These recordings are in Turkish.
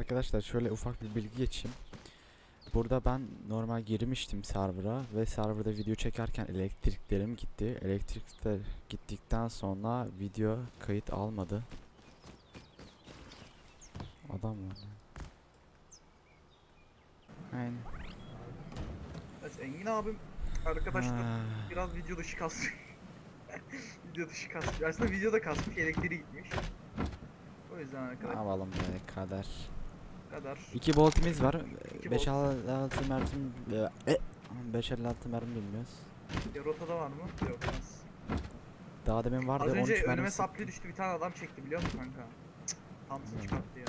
Arkadaşlar şöyle ufak bir bilgi geçeyim. Burada ben normal girmiştim server'a ve serverda video çekerken elektriklerim gitti. Elektrikler gittikten sonra video kayıt almadı. Adam var. ya. Aynen. Evet, Engin abim arkadaşlar Ha, biraz video dışı kasmış. video dışı kasmış. Aslında videoda kasmış, elektriği gitmiş. O yüzden ne arkadaşlar yapalım be kader. Kadar. İki boltimiz var. İki 5 bolt. 56 mermi 5 56 mermi bilmiyoruz. Ya rotada var mı? Yok. az. Daha demin vardı Az 13 önce mermi. önüme saplı düştü bir tane adam çekti biliyor musun kanka? Tam Hmm. sıç kattı ya.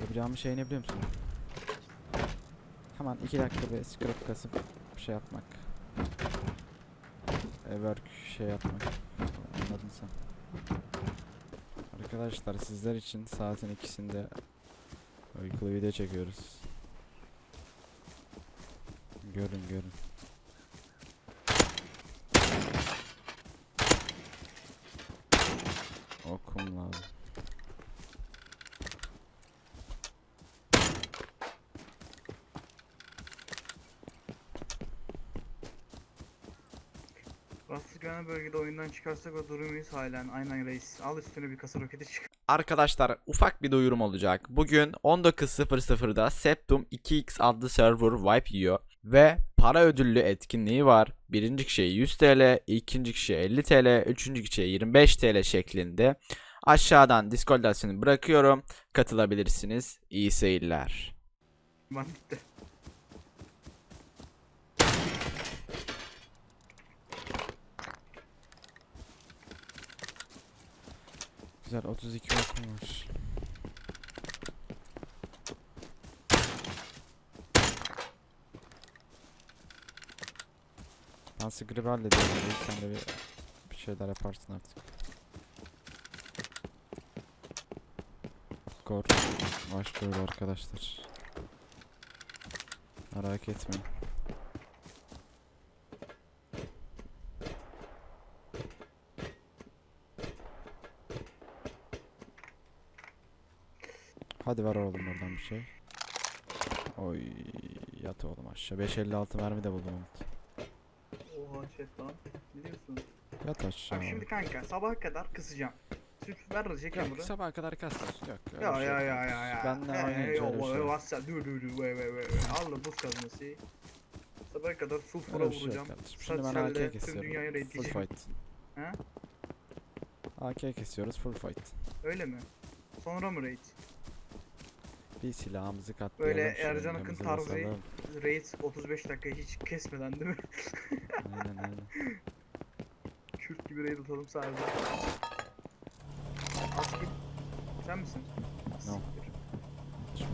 Yapacağım şey ne biliyor musun? Hemen 2 dakika bir script kasıp bir şey yapmak. E, work şey yapmak. Anladın sen. Arkadaşlar sizler için saatin ikisinde uykulu video çekiyoruz. Görün görün. Okum lazım. Güvenli bölgede oyundan çıkarsak o durumuyuz halen. Aynen reis. Al üstüne bir kasa roketi çık. Arkadaşlar ufak bir duyurum olacak. Bugün 19.00'da Septum 2x adlı server wipe yiyor ve para ödüllü etkinliği var. Birinci kişiye 100 TL, ikinci kişiye 50 TL, üçüncü kişiye 25 TL şeklinde. Aşağıdan Discord adresini bırakıyorum. Katılabilirsiniz. İyi seyirler. Bitti. Güzel 32 okum var. Script hallediyorum. reis, Sen de bir, bir şeyler yaparsın artık. Skor. Başlıyor arkadaşlar. Merak etmeyin. Hadi ver oğlum oradan bir şey. Oy yat oğlum aşağı. 556 mermi de buldum Umut. Oha chat lan. Ne diyorsun? Yat aşağı. Bak şimdi kanka sabaha kadar kısacağım. Süt ver çek Yok bunu. sabaha kadar kasmıyorsun. Yok. öyle Ya bir şey ya yok. ya ya ya. He, oynayınca yo, öyle bir şey yo, yok. WhatsApp dur dur dur ve ve ve. Allah buz kazması. Sabaha kadar sulfura Öyle bir şey yok vuracağım. kardeşim. Şimdi ben AK Satselle tüm kesiyorum. dünyayı Full raidleyeceğim. fight. He? AK kesiyoruz full fight. Öyle mi? Sonra mı raid? Bir silahımızı katlayalım. Böyle şu Ercan Akın önümüze tarzı basalım. raid 35 dakika hiç kesmeden değil mi? Aynen aynen. Kürt gibi raid atalım sadece. Askip. Sen misin? No. Siktir. Şimdi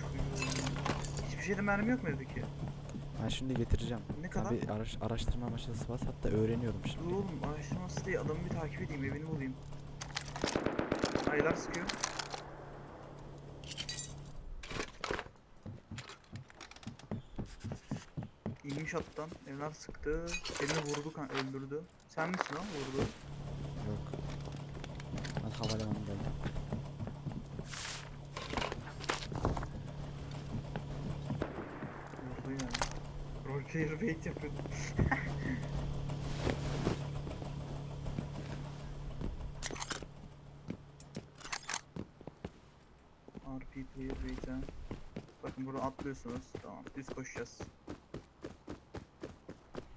Çok iyi oldu. Hiçbir şeyde mermi yok mu evdeki? Ben şimdi getireceğim. Ne kadar? bir araş, araştırma amaçlısı bas hatta öğreniyorum Dur şimdi. oğlum araştırması değil adamı bir takip edeyim evini bulayım. Aylar sıkıyor. İnmiş attan evler sıktı. Beni vurdu kan öldürdü. Sen misin o vurdu? Roleplayer bait yapıyordu. RP ha. Bakın burada atlıyorsunuz. Tamam düz koşacağız.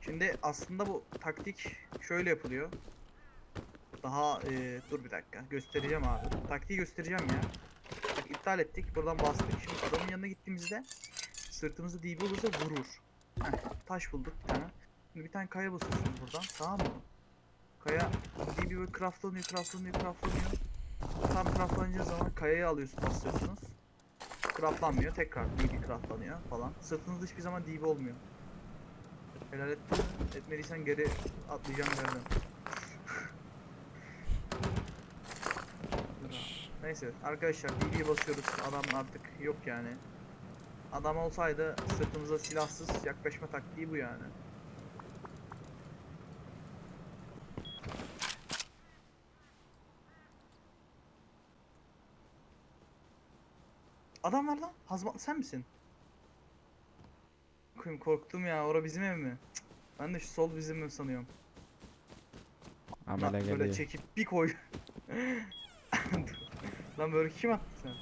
Şimdi aslında bu taktik şöyle yapılıyor. Daha e, dur bir dakika göstereceğim abi. Taktiği göstereceğim ya. Bak iptal ettik. Buradan bastık. Şimdi adamın yanına gittiğimizde sırtımızda DB olursa vurur. Heh, taş bulduk bir tane. Şimdi bir tane kaya basıyorsunuz buradan. Tamam mı? Kaya DB böyle craftlanıyor, craftlanıyor, craftlanıyor. Tam craftlanınca zaman kayayı alıyorsunuz, basıyorsunuz. Craftlanmıyor. Tekrar DB craftlanıyor falan. Sırtınızda hiçbir zaman DB olmuyor. Helal mi? Etmediysen geri atlayacağım yerden. Neyse arkadaşlar DB'ye basıyoruz. Adam artık yok yani. Adam olsaydı sırtımıza silahsız yaklaşma taktiği bu yani. Adam var lan. Hazmatlı sen misin? Koyayım korktum ya. Ora bizim ev mi? Cık. Ben de şu sol bizim ev sanıyorum. Amele lan, geliyor. Böyle çekip bir koy. lan böyle kim attı sen?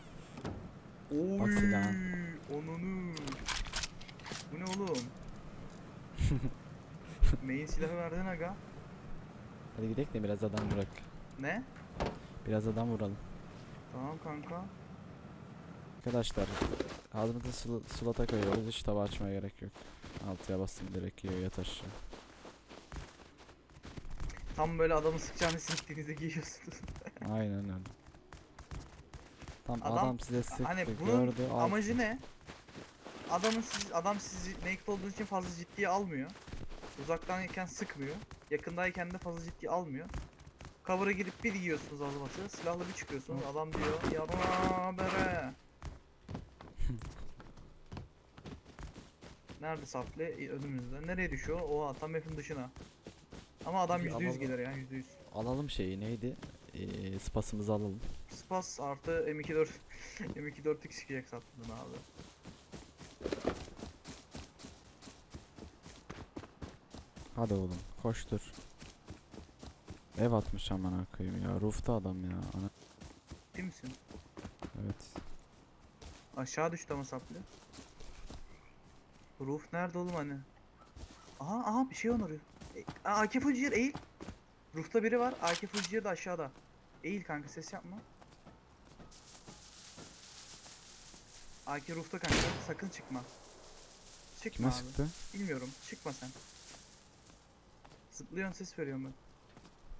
Oy. Bak silahın onunu. Bu ne oğlum? Main silahı verdin aga. Hadi gidelim de biraz adam bırak. Ne? Biraz adam vuralım. Tamam kanka. Arkadaşlar ağzımızı sul sulata koyuyoruz. Hiç tava açmaya gerek yok. Altıya bastım direkt yiyor yat aşağı. Tam böyle adamı sıkacağını siktiğinizde giyiyorsunuz. Aynen öyle. Tam Adam- adam, size sıktı hani bunun gördü. Amacı ne? Adamın siz, adam sizi naked olduğunuz için fazla ciddiye almıyor. Uzaktayken sıkmıyor. Yakındayken de fazla ciddiye almıyor. Cover'a girip bir yiyorsunuz azmatı. Silahla bir çıkıyorsunuz. Adam diyor yana bere. Nerede saplı? E, Önümüzde. Nereye düşüyor? Oha tam map'in dışına. Ama adam Bir %100 alalım. gelir ya %100. Alalım şeyi neydi? Ee, spasımızı alalım. Spas artı M24 M24X çıkacak sattın abi. Hadi oğlum koştur. Ev atmış aman koyayım ya. Roof'ta adam ya. Ana. Değil misin? Evet. Aşağı düştü ama saplı. Roof nerede oğlum hani? Aha aha bir şey onarıyor. E, Aa, Akif Ucir eğil. Roof'ta biri var. Akif Ucir de aşağıda. Eğil kanka ses yapma. Akif Roof'ta kanka sakın çıkma. Çıkma Kime abi. sıktı? Bilmiyorum çıkma sen. Zıplıyorsun ses veriyorum ben.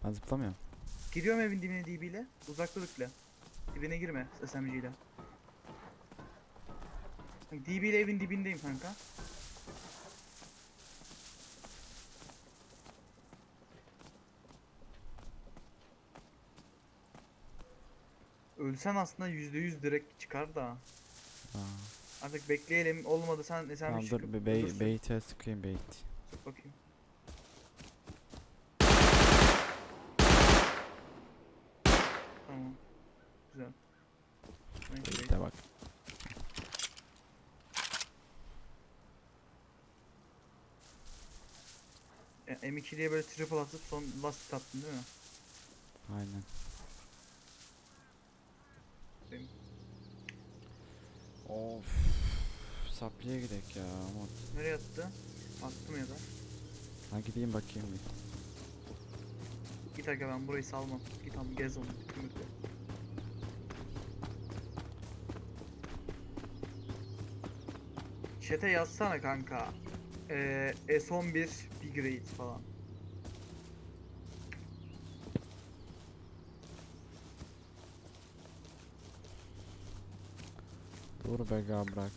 Ben zıplamıyorum. Giriyorum evin dibine DB ile. Uzakta bekle. Dibine girme SMG ile. Bak, DB ile evin dibindeyim kanka. Ölsen aslında %100 direkt çıkar da. Aa, Artık bekleyelim. Olmadı sen SMG tamam dur çıkıp bir bey, ölürsün. bait'e sıkayım bait. Sık bakayım. M2 böyle triple atıp son last attın değil mi? Aynen. Of. Sapliye gidek ya. Mod. Nereye attı? Attım ya da. Ha gideyim bakayım bir. Git aga ben burayı salmam. Git abi gez onu. Kümürde. Çete yazsana kanka. Ee, S11 bir grade falan. Dur be ga bırak.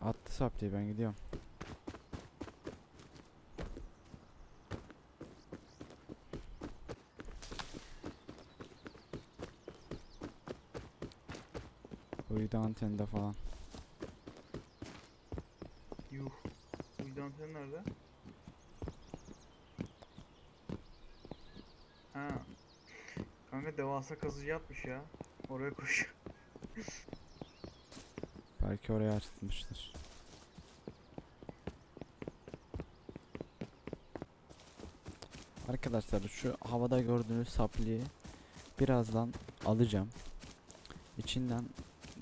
Attı sapliyi ben gidiyorum. Uydu antende falan. Yuh. Uydu anteni nerede? Ha. Kanka devasa kazıcı yapmış ya. Oraya koş. Belki oraya açılmıştır. Arkadaşlar şu havada gördüğünüz sapliği birazdan alacağım. İçinden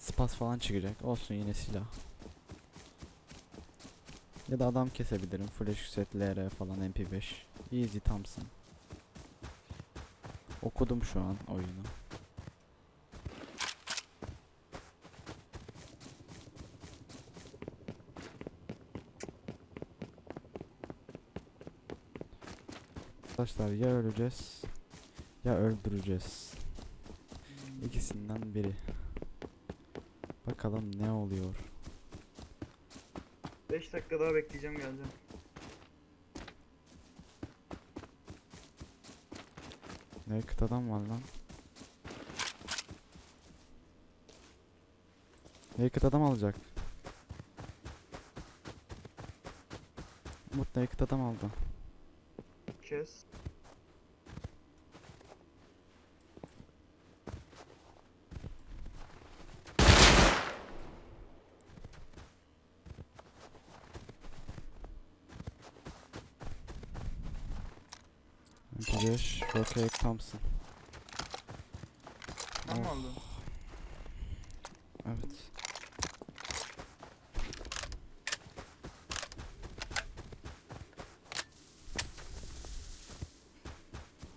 spas falan çıkacak. Olsun yine silah. Ya da adam kesebilirim. Flash set LR falan MP5. Easy Thompson. Okudum şu an oyunu. Arkadaşlar ya öleceğiz ya öldüreceğiz. İkisinden biri. Bakalım ne oluyor. 5 dakika daha bekleyeceğim geleceğim. Naked adam var lan. Naked adam alacak. Umut naked adam aldı. Kes. MP5 Rocket Thompson. Sen mi Of. aldın? Evet.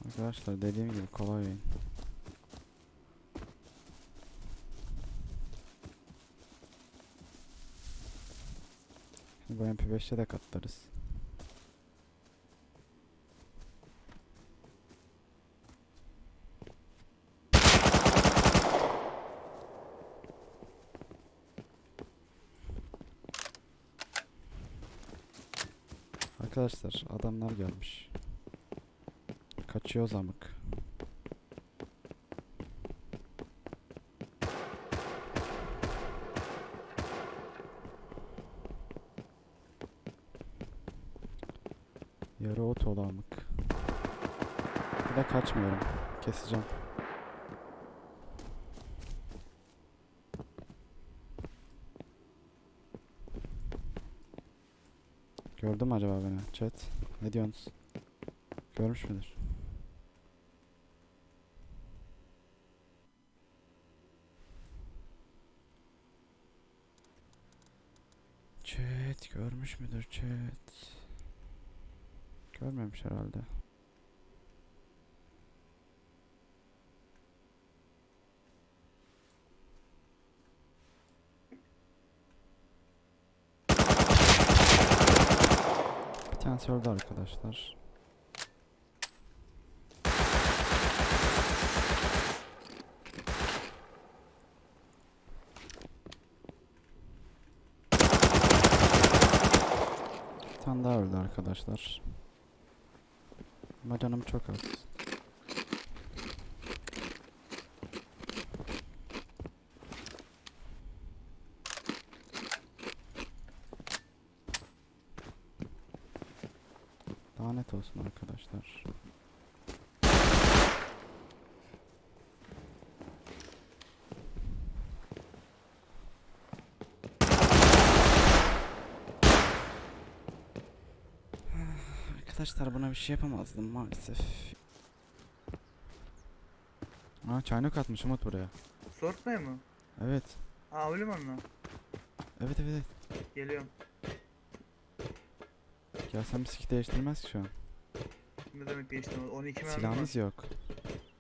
Arkadaşlar dediğim gibi kolay oyun. Bu MP5'te de katlarız. Arkadaşlar adamlar gelmiş. Kaçıyor zamık. Yarı ot olamık. Bir de kaçmıyorum. Keseceğim. Gördü mü acaba beni? Chat. Ne diyorsunuz? Görmüş müdür? Chat görmüş müdür chat? Görmemiş herhalde. Öldü arkadaşlar. Bir tane daha öldü arkadaşlar. Ama canım çok az. Lanet olsun arkadaşlar. Arkadaşlar buna bir şey yapamazdım maalesef. Aa çaynak atmış Umut buraya. Sortmaya mı? Evet. Aa mi anla? Evet evet evet. Geliyorum. Ya sen bisiklet değiştirmez ki şu an. Ne demek değişti? 12 mermi Silahımız var. yok.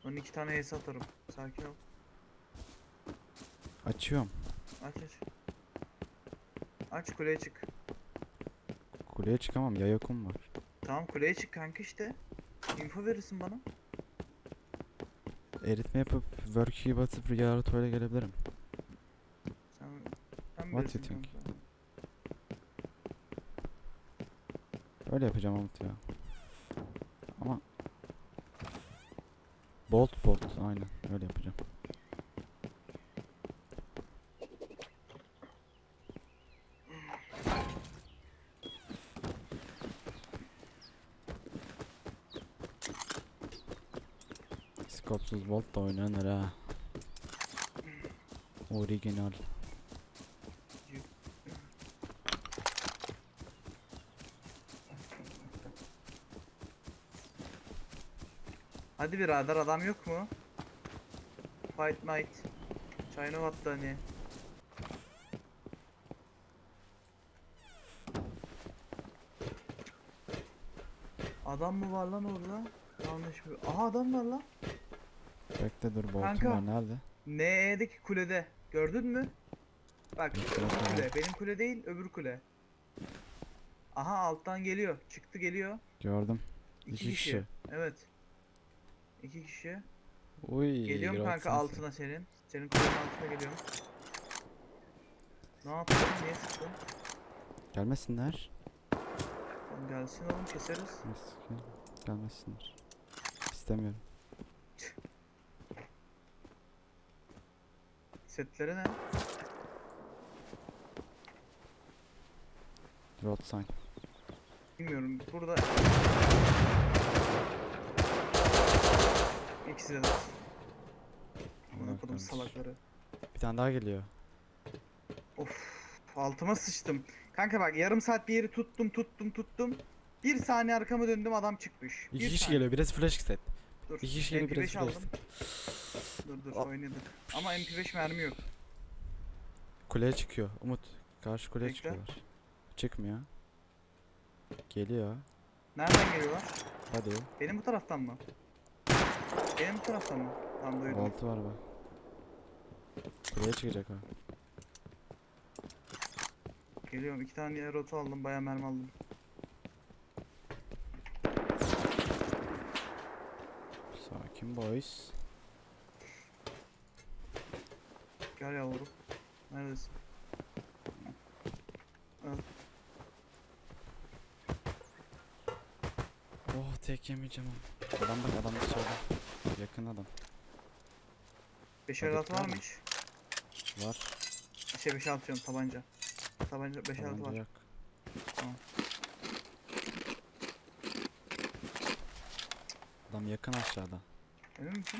12 tane ace atarım. Sakin ol. Açıyorum. Aç aç. Aç kuleye çık. Kuleye çıkamam ya yokum var. Tamam kuleye çık kanka işte. Info verirsin bana. Eritme yapıp work'ü batıp rüya öyle gelebilirim. Sen sen What you think? kanka. Öyle yapacağım Umut ya. Ama Bolt bolt aynen öyle yapacağım. Skopsuz bolt da oynanır ha. Original. Hadi birader adam yok mu? Fight night. Çayını attı hani. Adam mı var lan orada? Yanlış mı? Aha adam var lan. Bekle dur boltum Kanka. var nerede? Ne'deki kulede. Gördün mü? Bak kule. Benim kule değil öbür kule. Aha alttan geliyor. Çıktı geliyor. Gördüm. İki, İki kişi. kişi. Evet. İki kişi. Uy. Geliyorum kanka sensi. altına senin. Senin kulenin altına geliyorum. Ne yapıyorsun? Niye sıktın? Gelmesinler. Gelsin oğlum keseriz. Gelmesinler. İstemiyorum. Setleri ne? Road sign. Bilmiyorum. Burada ikisi de. Amına kodum salakları. Bir tane daha geliyor. Of altıma sıçtım. Kanka bak yarım saat bir yeri tuttum tuttum tuttum. Bir saniye arkama döndüm adam çıkmış. İki bir kişi saniye. geliyor. Biraz flash set. Dur. İki kişi geliyor. Biraz MP5 flash set. Dur dur Hop. oynadık. Ama MP5 mermi yok. Kuleye çıkıyor. Umut. Karşı kuleye Bekle. çıkıyorlar. Çıkmıyor. Geliyor. Nereden geliyorlar? Hadi. Benim bu taraftan mı? Benim bu taraftan mı? Tamam duydum. Voltu var bak. Kuleye çıkacak o. Geliyorum. iki tane rotu aldım. Bayağı mermi aldım. Sakin boys. Gel yavrum. Neredesin? Al. Oh tek yemeyeceğim ama. Adam bak adam dışarıda. Yakın adam. 5 Hadi 56 var mı hiç? Var. Şey 5 6 diyorum tabanca. Tabanca 5 6 Tabanca var. yok. Tamam. Adam yakın aşağıda. Emin misin?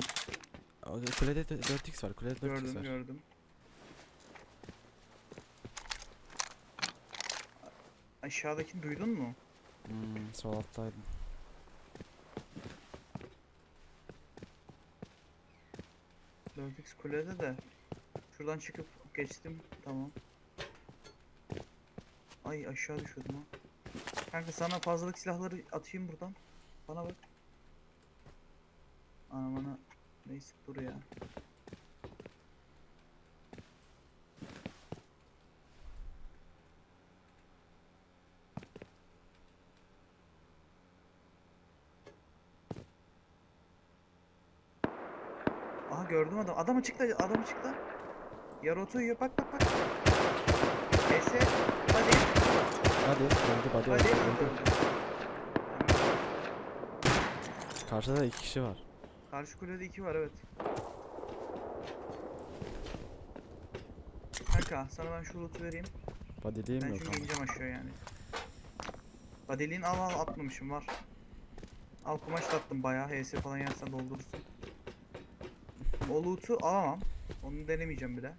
O kulede de 4x var. Kulede 4x Gördüm var. gördüm. A- Aşağıdakini duydun mu? Hmm, sol alttaydım. Logix kulede de. Şuradan çıkıp geçtim. Tamam. Ay aşağı düşüyordum ha. Kanka sana fazlalık silahları atayım buradan. Bana bak. Ana bana. Neyse dur ya. Aha gördüm adam. Açıkta, adam açıkta. Yarotu yiyor. Bak bak bak. Neyse. Hadi. Hadi. Öldü. Hadi. Hadi. Öldü. Karşıda da iki kişi var. Karşı kulede iki var evet. Kanka sana ben şu loot'u vereyim. Body'liğim Ben yok çünkü ama. ineceğim aşağı yani. Badeliğin al al atmamışım var. Al kumaş da attım bayağı. HS falan yersen doldurursun. O loot'u alamam. Onu denemeyeceğim bile.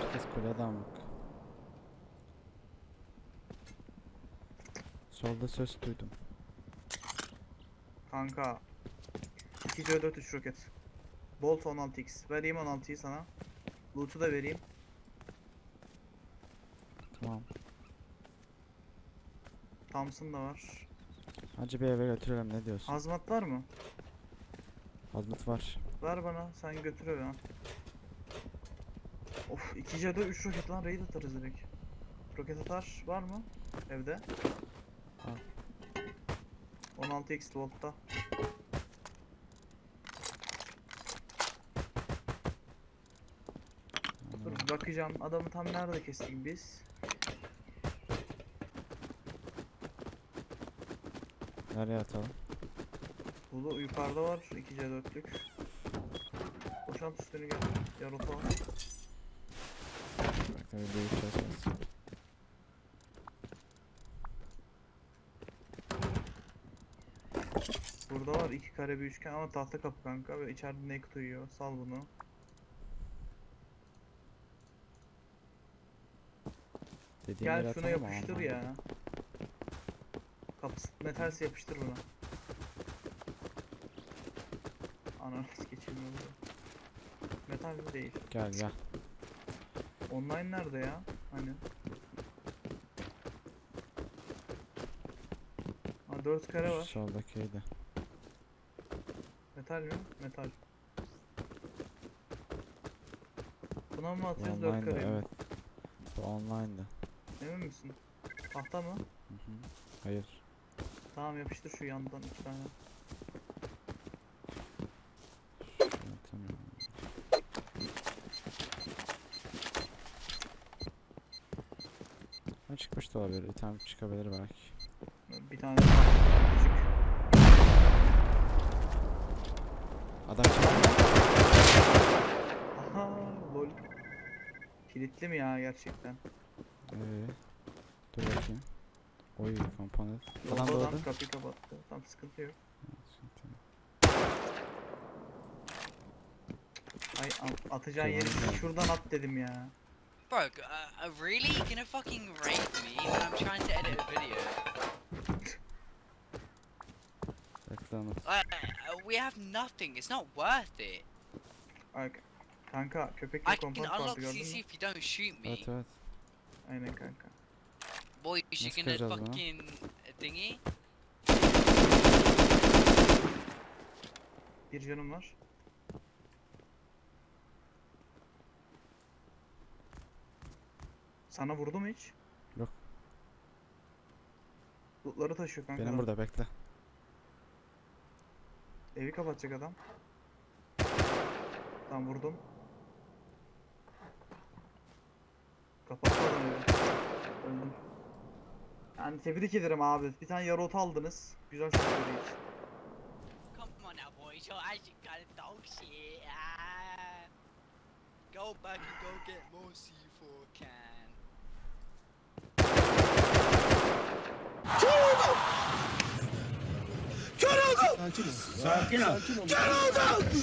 Herkes kulede amık. Solda ses duydum. Kanka. 2 C4 3 roket. Bolt 16x. Vereyim 16'yı sana. Loot'u da vereyim. Tamam. Thompson da var. Hacı bir eve götürelim ne diyorsun? Hazmat var mı? Azmut var. Ver bana sen götür eve. Of 2 C4 3 roket lan raid atarız direkt. Roket atar var mı? Evde. Al. 16x voltta. Dur bakacağım adamı tam nerede kestik biz? Nereye atalım? Bulu yukarıda var 2 C4'lük. Boşalt üstünü gel. Yarota. Bak tabii büyük çalışmaz. Burada var iki kare bir üçgen ama tahta kapı kanka ve içeride naked uyuyor. Sal bunu. Dediğim Gel şuna yapıştır ya. Kapısı metalse yapıştır buna. Ananı geçemiyor bu. Metal mi değil. Gel gel. Online nerede ya? Hani. Ha 4 kare var. Soldakiydi. Metal mi? Metal. Buna mı Bu atıyoruz 4 online'dı kare mi? evet. Bu online'dı. Emin misin? Tahta mı? Hı hı. Hayır. Tamam yapıştır şu yandan iki tane. Ha çıkmış da olabilir. İtem çıkabilir belki. Bir tane daha küçük. Adam çıktı. Aha lol. Kilitli mi ya gerçekten? Ee, dur bakayım. Oy komponent. Yolda Falan adam doğru. kapıyı kapattı. Tam sıkıntı yok. Ay atacağın yeri şuradan at dedim ya. Bro, uh, uh, really? You're gonna fucking rape me when I'm trying to edit a video? Uh, uh, we have nothing. It's not worth it. Bak kanka köpekle I can kompant vardı unlock gördün mü? CC if you don't shoot me. Evet evet. Aynen kanka. Boy, you Nasıl gonna kıracağız bunu? fucking uh, thingy? Bir canım var. Sana vurdu mu hiç? Yok. Lootları taşıyor kanka. Benim burada bekle. Evi kapatacak adam. Tam vurdum. Kapattı. Öldüm. Yani tebrik ederim abi. Bir tane yarı ot aldınız. Güzel şey söyledik. Come on. Ah. Go back and go get more C4 can. Kör oldum! Kör oldum! Sakin ol. Kör oldum!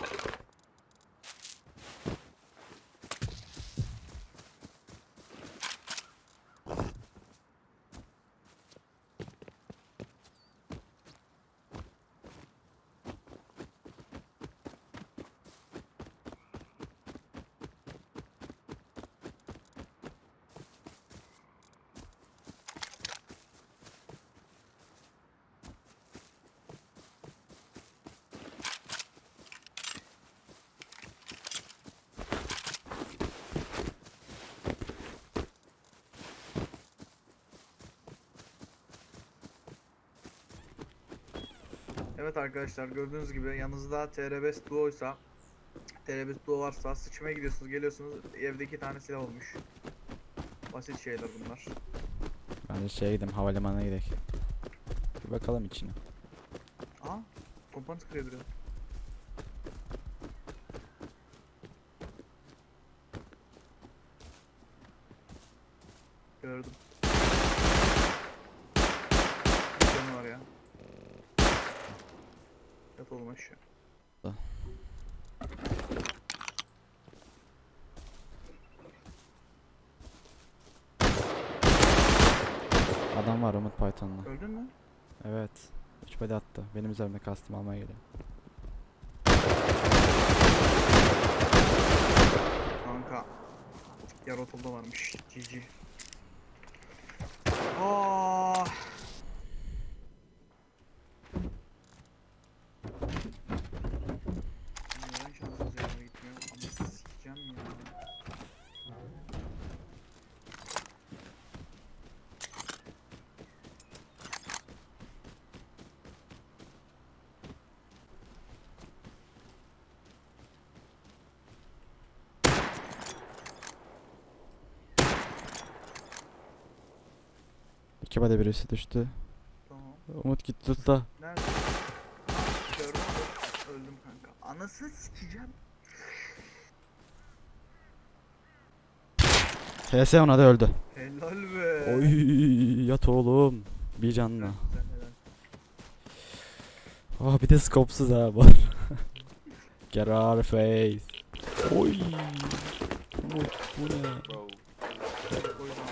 Evet arkadaşlar gördüğünüz gibi yanınızda TR5 Duo ise TR5 Duo varsa sıçmaya gidiyorsunuz geliyorsunuz evde iki tane silah olmuş. Basit şeyler bunlar. Ben de şeye gidelim havalimanına gidelim. Bir bakalım içine. Aha kompanı sıkıyor biri. Gördüm. Bir canı var ya. Yat oğlum aşağı. Da. Adam var Umut Python'la. Öldün mü? Evet. 3 body attı. Benim üzerimde kastım almaya geliyor. Kanka. Yarotulda varmış. GG. Aa. Neden şanssız yerine gitmiyor? Ama sikeceğim ya. İki body birisi düştü. Tamam. Umut gitti tut da. Nerede? Gördüm de öldüm kanka. Anasını sikeceğim. HS ona da öldü. Helal be. Oy yat oğlum. Bir canla. Ah bir de skopsuz ha bu. Get out of face. Oy. Umut bu ne? O yüzden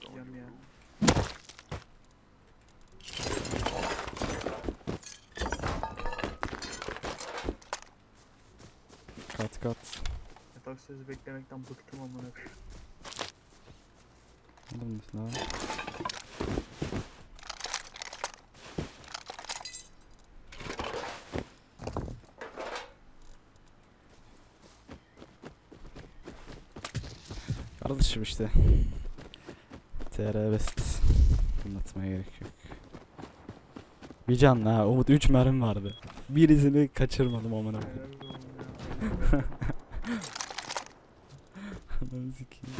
sikeceğim ya. Kat kat. Yatak sözü beklemekten bıktım amına koyayım. Nesin lan? Kardeşim işte. TR best. Anlatmaya gerek yok. Bir canlı ha. Umut 3 mermi vardı. Birisini kaçırmadım amına koyayım. Helal olsun ya. Ananı sikeyim.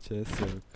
CS yok.